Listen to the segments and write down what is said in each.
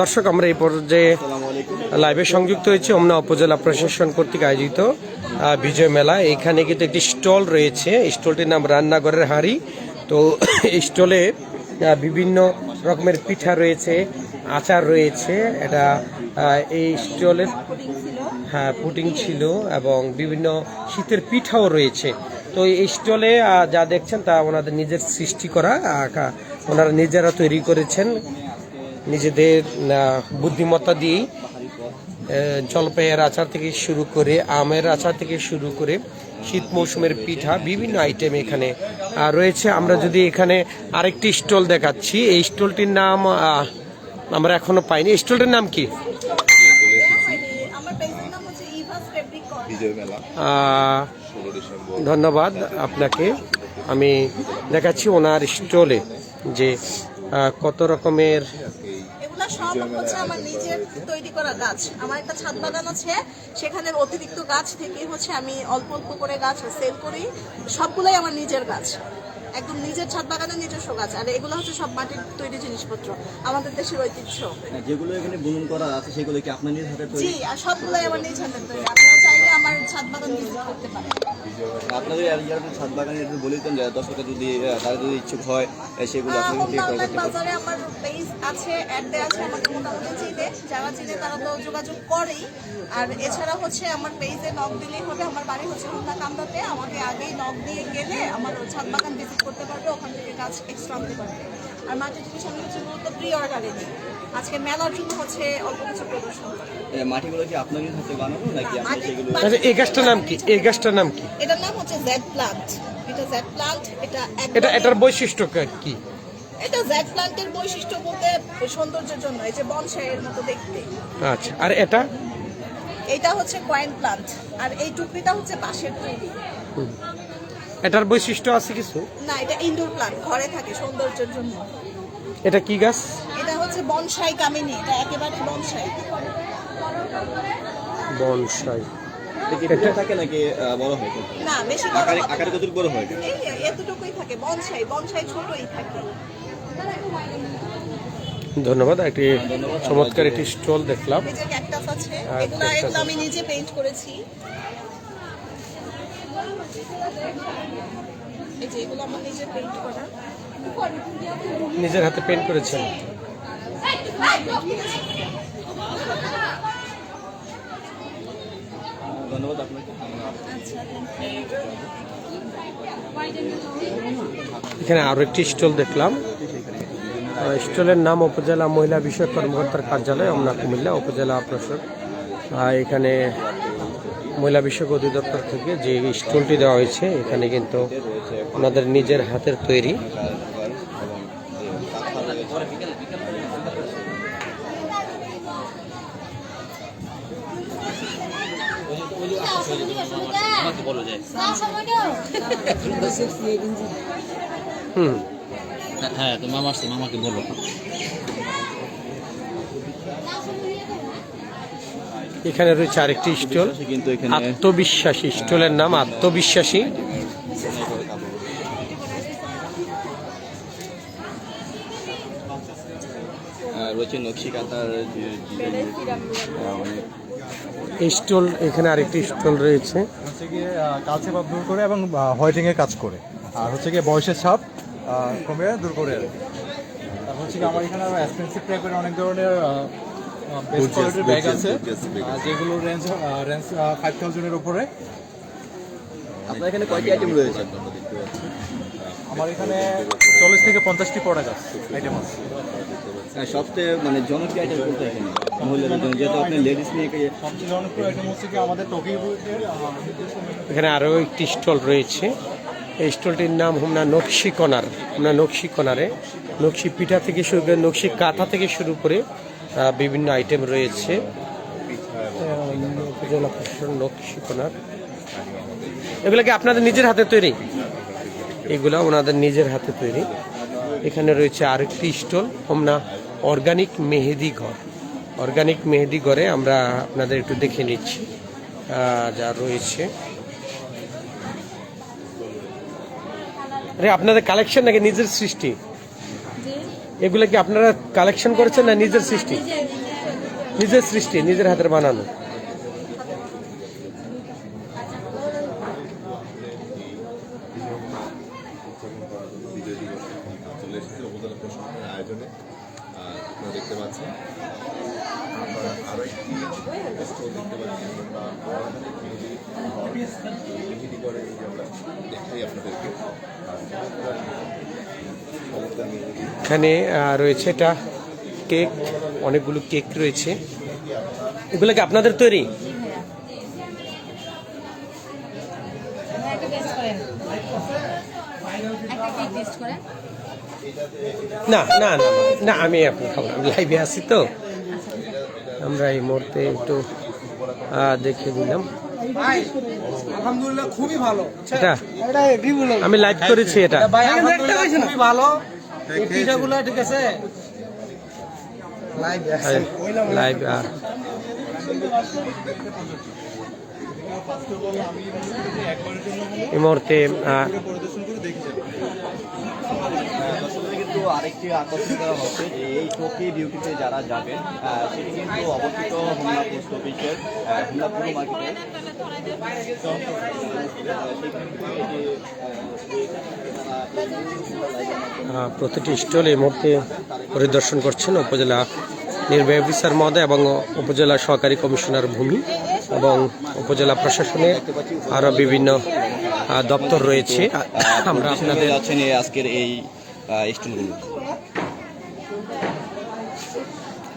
দর্শক, আমরা এই পর্যায়ে লাইভে সংযুক্ত হয়েছি। ওমনা উপজেলা প্রশাসন কর্তৃক আয়োজিত বিজয় মেলা। এখানে কিন্তু একটি স্টল রয়েছে। স্টলটির নাম রান্নাঘরের হাঁড়ি। তো এই স্টলে বিভিন্ন রকমের পিঠা রয়েছে, আচার রয়েছে। এটা এই স্টলের হ্যাঁ পুটিং ছিল এবং বিভিন্ন শীতের পিঠাও রয়েছে। তো এই স্টলে যা দেখছেন তা ওনাদের নিজের সৃষ্টি করা। ওনারা নিজেরা তৈরি করেছেন। নিজেদের বুদ্ধিমত্তা দিয়েই জলপাইয়ের আচার থেকে শুরু করে আমের আচার থেকে শুরু করে শীত মৌসুমের পিঠা, বিভিন্ন আইটেম এখানে রয়েছে। আমরা যদি এখানে আরেকটি স্টল দেখাচ্ছি, এই স্টলটির নাম আমরা এখনও পাইনি। স্টলটির নাম কি? ধন্যবাদ আপনাকে। আমি দেখাচ্ছি ওনার স্টলে যে কত রকমের এগুলা সব হচ্ছে আমার নিজের তৈরি করা গাছ। আমার একটা ছাদ বাগান আছে সেখানের অতিরিক্ত গাছ থেকে হচ্ছে আমি অল্প অল্প করে গাছ সেল করি। সবগুলোই আমার নিজের গাছ। একদম নিজের ছাদ বাগানের নিজস্ব গাছ আর এগুলো হচ্ছে সব মাটির তৈরি জিনিসপত্র আমাদের দেশের ঐতিহ্য। হ্যাঁ, যেগুলো এখানে বুনন করা আছে সেগুলো কি আপনার নিজ হাতে জি তৈরি আর সবগুলাই আমার নিজ হাতের তৈরি। আপনারা চাইলে আমার ছাদ বাগান ভিজিট করতে পারেন। আপনাদের এরিয়ার ছাদ বাগানে একটু বলে দিতেন যে দর্শকরা যদি তারা যদি ইচ্ছুক হয় সেগুলো আপনি হোমনা ক্রয় অনলাইন করতে পারেন বাজারে আমার পেজ আছে অ্যাড দেওয়া আছে আমাকে মোটামুটি চিনে। যারা চিনে তারা তো যোগাযোগ করেই। আর এছাড়া হচ্ছে আমার পেজে নক দিলেই হবে। আমার বাড়ি হচ্ছে হোমনা কান্দাতে আমাকে আগেই নক দিয়ে গেলে আমার ছাদ বাগান ভিজিট করতে পারবে ওখান থেকে গাছ এক্সট্রা আনতে পারবে। আর মাটির জিনিস আমি হচ্ছে মূলত প্রি অর্ডারে দিই আজকে মেলার জন্য হচ্ছে অল্প কিছু প্রদর্শন। করি। মাটিগুলো কি আপনার হাতে বানানো নাকি আপনি সেগুলো আচ্ছা এই গাছটার নাম কি? এই গাছটার নাম কি? এটার নাম হচ্ছে জেড প্লান্ট এটা জেড প্লান্ট এটা এটা এটার বৈশিষ্ট্য কি এটা জেড প্লান্টের বৈশিষ্ট্য বলতে সৌন্দর্যের জন্য এই যে বনসাইয়ের মতো দেখতে। আচ্ছা আর এটা? এটা হচ্ছে কয়েন প্লান্ট আর এই টুকরিটা হচ্ছে বাঁশের তৈরি। এটার বৈশিষ্ট্য আছে কিছু? না এটা ইনডোর প্লান্ট ঘরে থাকে সৌন্দর্যের জন্য। এটা কি গাছ? এটা হচ্ছে বনসাই কামিনী এটা একেবারে বনসাই। বনসাই। এটা থাকে নাকি আহ, বড় হয়? না বেশি আকারে আকারে কতটুকু বড় হয় এতটুকুই থাকে বনসাই বনসাই ছোটই থাকে। ধন্যবাদ একটি চমৎকার একটি স্টল দেখলাম। এই যে ক্যাকটাস আছে আমি নিজে পেইন্ট করেছি। আমার পেইন্ট নিজের হাতে পেন্ট করেছেন। ধন্যবাদ আপনাকে। এখানে আরও একটি স্টল দেখলাম। স্টলের নাম উপজেলা মহিলা বিষয়ক কর্মকর্তার কার্যালয়, অমনা কুমিল্লা, উপজেলা প্রশাসক। এখানে মহিলা বিষয়ক অধিদপ্তর থেকে যে স্টলটি দেওয়া হয়েছে এখানে কিন্তু ওনাদের নিজের হাতের তৈরি। হুম। হ্যাঁ তো মামা আসছে মামাকে বলো। এখানে রয়েছে আরেকটি স্টল। আত্মবিশ্বাসী। স্টলের নাম আত্মবিশ্বাসী। স্টল, এখানে আরেকটি স্টল রয়েছে। কালচে ভাব দূর করে এবং হোয়াইটিং এর কাজ করে আর হচ্ছে গিয়ে বয়সের ছাপ কমে দূর করে আর। হচ্ছে আমার এখানে এক্সপেন্সিভ টাইপের অনেক ধরনের বেস্ট কোয়ালিটির ব্যাগ আছে। যেগুলো রেঞ্জ রেঞ্জ ফাইভ থাউজেন্ডের উপরে। আপনার এখানে কয়টি আইটেম রয়েছে? আমার এখানে চল্লিশ থেকে পঞ্চাশটি প্রোডাক্ট আছে আইটেম আছে। হ্যাঁ, সবচেয়ে মানে জনপ্রিয় আইটেম কোনটা এখানে? মহিলাদের জন্য যেহেতু আপনি লেডিস নিয়ে সবচেয়ে জনপ্রিয় আইটেম হচ্ছে কি আমাদের টোকি এখানে আরও একটি স্টল রয়েছে। এই স্টলটির নাম হোমনা নকশি কনার। হোমনা নকশি কনারে। নকশি পিঠা থেকে শুরু করে নকশি কাঁথা থেকে শুরু করে বিভিন্ন আইটেম রয়েছে। আহ, উপজেলা প্রশাসন নকশি এগুলো কি আপনাদের নিজের হাতে তৈরি? এগুলো ওনাদের নিজের হাতে তৈরি। এখানে রয়েছে আরেকটি স্টল হোমনা অর্গানিক মেহেদি ঘর। অর্গানিক মেহেদি ঘরে আমরা আপনাদের একটু দেখে নিচ্ছি যা রয়েছে। আরে আপনাদের কালেকশন নাকি নিজের সৃষ্টি? এগুলো কি আপনারা কালেকশন করেছেন না নিজের সৃষ্টি? নিজের সৃষ্টি, নিজের হাতের বানানো? দেখতে একটি দেখতে পাচ্ছি আমরা দেখাই আপনাদেরকে এখানে রয়েছে এটা কেক, অনেকগুলো কেক রয়েছে। এগুলো কি আপনাদের তৈরি? না না না না, আমি আপনি খাব আমি লাইভে আছি তো। আমরা এই মুহূর্তে একটু দেখে দিলাম আলহামদুলিল্লাহ খুবই ভালো। এটা আমি লাইভ করেছি এটা। ভাই আলহামদুলিল্লাহ খুবই ভালো। এই পিঠাগুলো ঠিক আছে? লাইভ লাইভ এই মুহূর্তে আরেকটি আকর্ষণ করা হচ্ছে যে এই টোকি বিউটিতে যারা যাবেন সেটি কিন্তু অবস্থিত হোমনা পোস্ট অফিসের হোমনা পুরো মার্কেটে প্রতিটি স্টল এই মুহূর্তে পরিদর্শন করছেন উপজেলা নির্বাহী অফিসার মহোদয় এবং উপজেলা সহকারী কমিশনার ভূমি এবং উপজেলা প্রশাসনের আরও বিভিন্ন দপ্তর রয়েছে। আমরা আপনাদের এই আজকের এই স্টলগুলো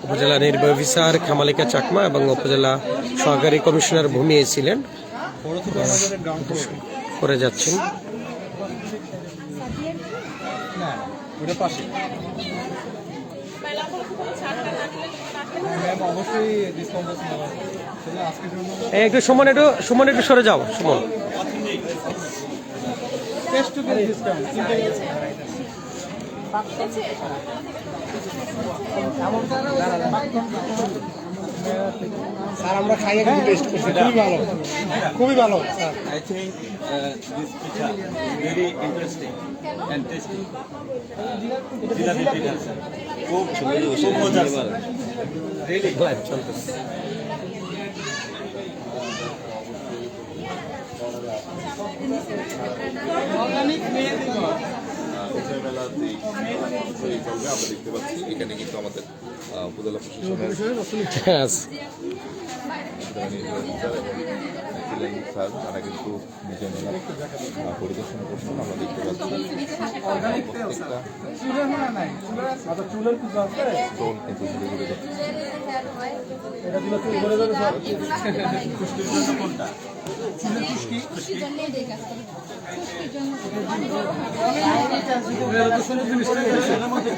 উপজেলা নির্বাহী অফিসার খামালিকা চাকমা এবং উপজেলা সহকারী কমিশনার ভূমি এসেছিলেন। করে যাচ্ছেন। একটু সুমন একটু সুমন একটু সরে যাও সুমন। স্যার আমরা খাইয়ে কিন্তু টেস্ট করছি। খুবই ভালো। খুবই ভালো sir. I think this pizza very interesting and jalebi pitha sir খুব খুব মজার স্যার লাইভ চলতেছে। বিজয় চলবে আমরা দেখতে পাচ্ছি এখানে কিন্তু আমাদের উপজেলা প্রশাসনের স্যার তারা কিন্তু বিজয় মেলা পরিদর্শন করছেন। আমরা দেখতে পাচ্ছি আচ্ছা চুলের কিন্তু ঘুরে ঘুরে যাচ্ছে। জন্য এটা তো সুন্দর জিনিস এটার মধ্যে